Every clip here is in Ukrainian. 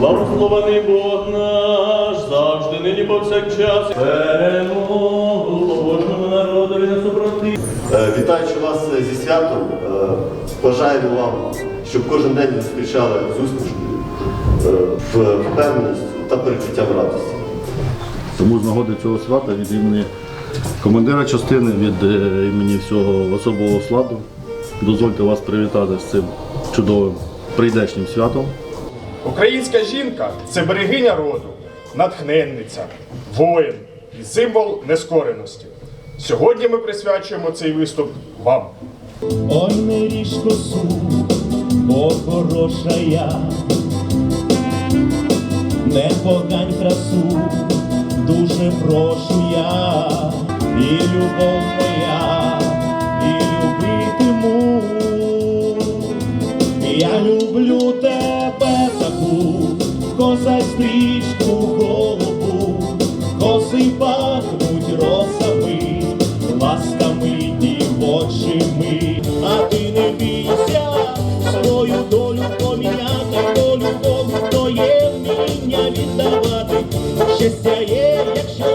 Благословений Бог наш, завжди нині повсякчас. Перемогу Божому народові на супроти. Е, Вітаючи вас зі святом, е, бажаємо вам, щоб кожен день ви зустрічали з усмішкою, е, впевненістю та перечуттям радості. Тому з нагоди цього свята від імені командира частини, від е, імені всього особового складу дозвольте вас привітати з цим чудовим прийдешнім святом. Українська жінка це берегиня роду, натхненниця, воїн і символ нескореності. Сьогодні ми присвячуємо цей виступ вам. Ой, не ріж косу, бо хороша я, не погань красу, дуже прошу я, і любов коза стрічку голубу, коси пахнуть росами, ласками дівочими, а ти не бійся свою долю поміняти, долю Богу твоє вміння віддавати. Щастя є, якщо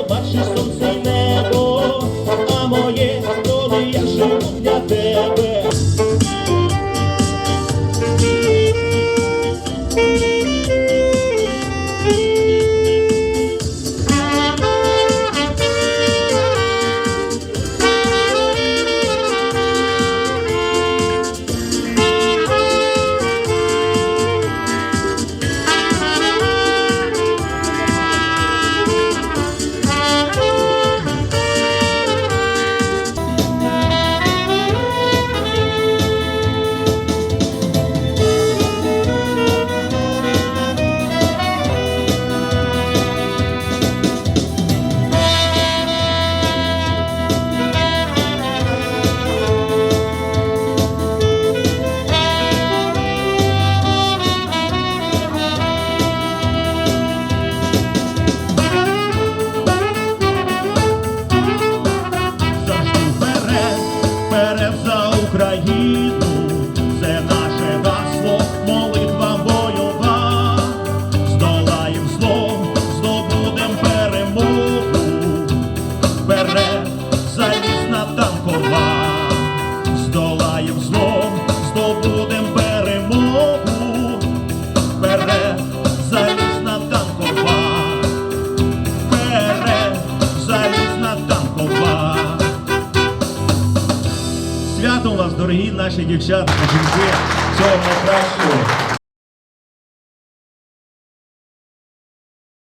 дорогі наші дівчата та жінки. Всього найкращого.